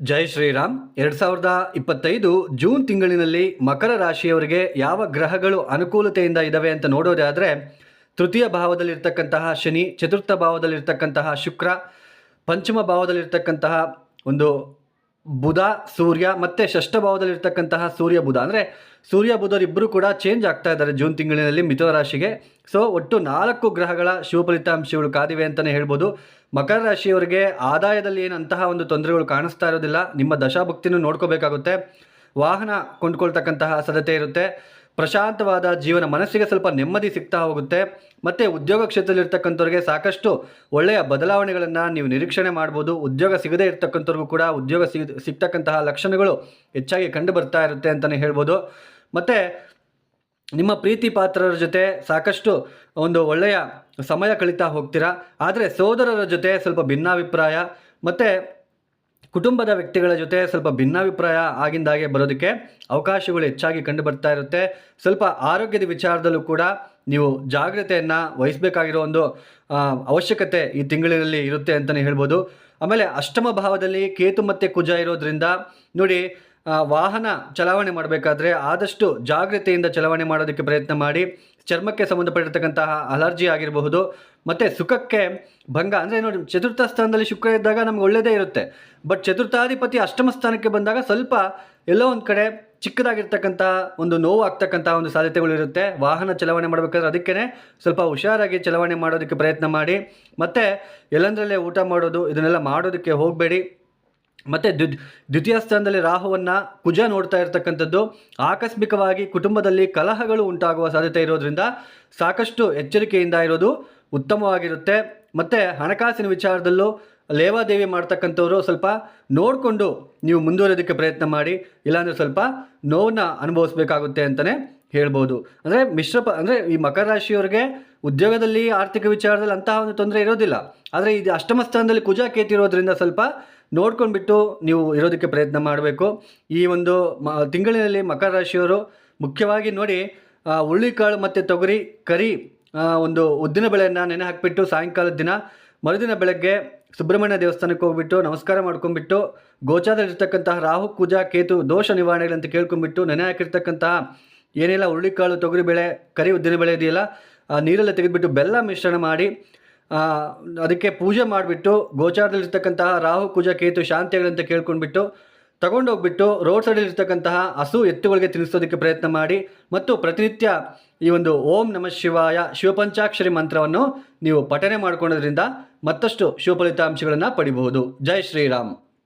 ಜೈ ಶ್ರೀರಾಮ್. ಎರಡು ಸಾವಿರದ ಇಪ್ಪತ್ತೈದು ಜೂನ್ ತಿಂಗಳಿನಲ್ಲಿ ಮಕರ ರಾಶಿಯವರಿಗೆ ಯಾವ ಗ್ರಹಗಳು ಅನುಕೂಲತೆಯಿಂದ ಇದ್ದಾವೆ ಅಂತ ನೋಡೋದಾದರೆ ತೃತೀಯ ಭಾವದಲ್ಲಿರ್ತಕ್ಕಂತಹ ಶನಿ, ಚತುರ್ಥ ಭಾವದಲ್ಲಿರ್ತಕ್ಕಂತಹ ಶುಕ್ರ, ಪಂಚಮ ಭಾವದಲ್ಲಿರ್ತಕ್ಕಂತಹ ಒಂದು ಬುಧ, ಸೂರ್ಯ ಮತ್ತು ಷಷ್ಠ ಭಾವದಲ್ಲಿರ್ತಕ್ಕಂತಹ ಸೂರ್ಯ ಬುಧ. ಅಂದರೆ ಸೂರ್ಯ ಬುಧರಿಬ್ಬರು ಕೂಡ ಚೇಂಜ್ ಆಗ್ತಾ ಇದ್ದಾರೆ ಜೂನ್ ತಿಂಗಳಿನಲ್ಲಿ ಮಿಥುನ ರಾಶಿಗೆ. ಸೊ ಒಟ್ಟು ನಾಲ್ಕು ಗ್ರಹಗಳ ಶಿವ ಫಲಿತಾಂಶಗಳು ಕಾದಿವೆ ಅಂತಲೇ ಹೇಳ್ಬೋದು. ಮಕರ ರಾಶಿಯವರಿಗೆ ಆದಾಯದಲ್ಲಿ ಏನಂತಹ ಒಂದು ತೊಂದರೆಗಳು ಕಾಣಿಸ್ತಾ ಇರೋದಿಲ್ಲ. ನಿಮ್ಮ ದಶಾಭಕ್ತಿನೂ ನೋಡ್ಕೋಬೇಕಾಗುತ್ತೆ. ವಾಹನ ಕೊಂಡ್ಕೊಳ್ತಕ್ಕಂತಹ ಸದತೆ ಇರುತ್ತೆ. ಪ್ರಶಾಂತವಾದ ಜೀವನ ಮನಸ್ಸಿಗೆ ಸ್ವಲ್ಪ ನೆಮ್ಮದಿ ಸಿಗ್ತಾ ಹೋಗುತ್ತೆ. ಮತ್ತು ಉದ್ಯೋಗ ಕ್ಷೇತ್ರದಲ್ಲಿರ್ತಕ್ಕಂಥವ್ರಿಗೆ ಸಾಕಷ್ಟು ಒಳ್ಳೆಯ ಬದಲಾವಣೆಗಳನ್ನು ನೀವು ನಿರೀಕ್ಷಣೆ ಮಾಡ್ಬೋದು. ಉದ್ಯೋಗ ಸಿಗದೇ ಇರತಕ್ಕಂಥವ್ರಿಗೂ ಕೂಡ ಉದ್ಯೋಗ ಸಿಗ್, ಸಿಗ್ತಕ್ಕಂತಹ ಲಕ್ಷಣಗಳು ಹೆಚ್ಚಾಗಿ ಕಂಡು ಬರ್ತಾ ಇರುತ್ತೆ ಅಂತಲೇ ಹೇಳ್ಬೋದು. ಮತ್ತು ನಿಮ್ಮ ಪ್ರೀತಿ ಪಾತ್ರರ ಜೊತೆ ಸಾಕಷ್ಟು ಒಂದು ಒಳ್ಳೆಯ ಸಮಯ ಕಳೀತಾ ಹೋಗ್ತೀರಾ. ಆದರೆ ಸೋದರರ ಜೊತೆ ಸ್ವಲ್ಪ ಭಿನ್ನಾಭಿಪ್ರಾಯ. ಮತ್ತು ಕುಟುಂಬದ ವ್ಯಕ್ತಿಗಳ ಜೊತೆ ಸ್ವಲ್ಪ ಭಿನ್ನಾಭಿಪ್ರಾಯ ಆಗಿಂದಾಗೆ ಬರೋದಕ್ಕೆ ಅವಕಾಶಗಳು ಹೆಚ್ಚಾಗಿ ಕಂಡು ಬರ್ತಾ ಇರುತ್ತೆ. ಸ್ವಲ್ಪ ಆರೋಗ್ಯದ ವಿಚಾರದಲ್ಲೂ ಕೂಡ ನೀವು ಜಾಗ್ರತೆಯನ್ನು ವಹಿಸಬೇಕಾಗಿರೋ ಒಂದು ಅವಶ್ಯಕತೆ ಈ ತಿಂಗಳಿನಲ್ಲಿ ಇರುತ್ತೆ ಅಂತಲೇ ಹೇಳ್ಬೋದು. ಆಮೇಲೆ ಅಷ್ಟಮ ಭಾವದಲ್ಲಿ ಕೇತು ಮತ್ತು ಕುಜ ಇರೋದ್ರಿಂದ ನೋಡಿ ವಾಹನ ಚಲಾವಣೆ ಮಾಡಬೇಕಾದ್ರೆ ಆದಷ್ಟು ಜಾಗ್ರತೆಯಿಂದ ಚಲಾವಣೆ ಮಾಡೋದಕ್ಕೆ ಪ್ರಯತ್ನ ಮಾಡಿ, ಚರ್ಮಕ್ಕೆ ಸಂಬಂಧಪಟ್ಟಿರ್ತಕ್ಕಂತಹ ಅಲರ್ಜಿ ಆಗಿರಬಹುದು, ಮತ್ತು ಸುಖಕ್ಕೆ ಭಂಗ, ಅಂದರೆ ನೋಡಿ, ಚತುರ್ಥ ಸ್ಥಾನದಲ್ಲಿ ಶುಕ್ರ ಇದ್ದಾಗ ನಮ್ಗೆ ಒಳ್ಳೆಯದೇ ಇರುತ್ತೆ. ಬಟ್ ಚತುರ್ಥಾಧಿಪತಿ ಅಷ್ಟಮ ಸ್ಥಾನಕ್ಕೆ ಬಂದಾಗ ಸ್ವಲ್ಪ ಎಲ್ಲೋ ಒಂದು ಕಡೆ ಚಿಕ್ಕದಾಗಿರ್ತಕ್ಕಂಥ ಒಂದು ನೋವು ಆಗ್ತಕ್ಕಂಥ ಒಂದು ಸಾಧ್ಯತೆಗಳು ಇರುತ್ತೆ. ವಾಹನ ಚಲಾವಣೆ ಮಾಡಬೇಕಾದ್ರೆ ಅದಕ್ಕೇ ಸ್ವಲ್ಪ ಹುಷಾರಾಗಿ ಚಲಾವಣೆ ಮಾಡೋದಕ್ಕೆ ಪ್ರಯತ್ನ ಮಾಡಿ, ಮತ್ತು ಎಲ್ಲಂದರಲ್ಲೇ ಊಟ ಮಾಡೋದು, ಇದನ್ನೆಲ್ಲ ಮಾಡೋದಕ್ಕೆ ಹೋಗಬೇಡಿ. ಮತ್ತು ದ್ವಿ ದ್ವಿತೀಯ ಸ್ಥಾನದಲ್ಲಿ ರಾಹುವನ್ನು ಕುಜ ನೋಡ್ತಾ ಇರತಕ್ಕಂಥದ್ದು. ಆಕಸ್ಮಿಕವಾಗಿ ಕುಟುಂಬದಲ್ಲಿ ಕಲಹಗಳು ಉಂಟಾಗುವ ಸಾಧ್ಯತೆ ಇರೋದ್ರಿಂದ ಸಾಕಷ್ಟು ಎಚ್ಚರಿಕೆಯಿಂದ ಇರೋದು ಉತ್ತಮವಾಗಿರುತ್ತೆ. ಮತ್ತು ಹಣಕಾಸಿನ ವಿಚಾರದಲ್ಲೂ ಲೇವಾದೇವಿ ಮಾಡ್ತಕ್ಕಂಥವ್ರು ಸ್ವಲ್ಪ ನೋಡಿಕೊಂಡು ನೀವು ಮುಂದುವರೆಯೋದಕ್ಕೆ ಪ್ರಯತ್ನ ಮಾಡಿ. ಇಲ್ಲಾಂದರೆ ಸ್ವಲ್ಪ ನೋವನ್ನು ಅನುಭವಿಸ್ಬೇಕಾಗುತ್ತೆ ಅಂತಲೇ ಹೇಳ್ಬೋದು. ಅಂದರೆ ಮಿಶ್ರ ಪ, ಅಂದರೆ ಈ ಮಕರ ರಾಶಿಯವರಿಗೆ ಉದ್ಯೋಗದಲ್ಲಿ ಆರ್ಥಿಕ ವಿಚಾರದಲ್ಲಿ ಅಂತಹ ಒಂದು ತೊಂದರೆ ಇರೋದಿಲ್ಲ. ಆದರೆ ಇದು ಅಷ್ಟಮ ಸ್ಥಾನದಲ್ಲಿ ಕುಜ ಕೇತಿರೋದ್ರಿಂದ ಸ್ವಲ್ಪ ನೋಡ್ಕೊಂಡ್ಬಿಟ್ಟು ನೀವು ಇರೋದಕ್ಕೆ ಪ್ರಯತ್ನ ಮಾಡಬೇಕು. ಈ ಒಂದು ಮ, ತಿಂಗಳಿನಲ್ಲಿ ಮಕರ ರಾಶಿಯವರು ಮುಖ್ಯವಾಗಿ ನೋಡಿ ಹುರುಳಿಕಾಳು ಮತ್ತು ತೊಗರಿ, ಕರಿ ಒಂದು ಉದ್ದಿನ ಬೆಳೆಯನ್ನು ನೆನೆ ಹಾಕಿಬಿಟ್ಟು ಸಾಯಂಕಾಲದ ದಿನ, ಮರುದಿನ ಬೆಳಗ್ಗೆ ಸುಬ್ರಹ್ಮಣ್ಯ ದೇವಸ್ಥಾನಕ್ಕೆ ಹೋಗ್ಬಿಟ್ಟು ನಮಸ್ಕಾರ ಮಾಡ್ಕೊಂಡ್ಬಿಟ್ಟು, ಗೋಚಾರದಲ್ಲಿರ್ತಕ್ಕಂತಹ ರಾಹು, ಕುಜ, ಕೇತು, ದೋಷ ನಿವಾರಣೆಗಳಂತ ಕೇಳ್ಕೊಂಡ್ಬಿಟ್ಟು ನೆನೆ ಹಾಕಿರ್ತಕ್ಕಂತಹ ಏನೆಲ್ಲ, ಹುರುಳಿಕಾಳು, ತೊಗರಿ ಬೆಳೆ, ಕರಿ ಉದ್ದಿನ ಬೆಳೆ ಇದೆಯಲ್ಲ, ಆ, ನೀರೆಲ್ಲ ತೆಗೆದುಬಿಟ್ಟು ಬೆಲ್ಲ ಮಿಶ್ರಣ ಮಾಡಿ ಅದಕ್ಕೆ ಪೂಜೆ ಮಾಡಿಬಿಟ್ಟು ಗೋಚಾರದಲ್ಲಿರ್ತಕ್ಕಂತಹ ರಾಹು, ಕುಜ, ಕೇತು ಶಾಂತಿಗಳಂತ ಕೇಳ್ಕೊಂಡ್ಬಿಟ್ಟು ತಗೊಂಡೋಗ್ಬಿಟ್ಟು ರೋಡ್ ಸೈಡಲ್ಲಿರ್ತಕ್ಕಂತಹ ಹಸು ಎತ್ತುಗಳಿಗೆ ತಿನ್ನಿಸೋದಕ್ಕೆ ಪ್ರಯತ್ನ ಮಾಡಿ ಮತ್ತು ಪ್ರತಿನಿತ್ಯ ಈ ಒಂದು ಓಂ ನಮಃ ಶಿವಾಯ ಶಿವಪಂಚಾಕ್ಷರಿ ಮಂತ್ರವನ್ನು ನೀವು ಪಠನೆ ಮಾಡ್ಕೊಳ್ಳೋದ್ರಿಂದ ಮತ್ತಷ್ಟು ಶಿವ ಫಲಿತಾಂಶಗಳನ್ನು ಪಡಿಬಹುದು. ಜೈ ಶ್ರೀರಾಮ್.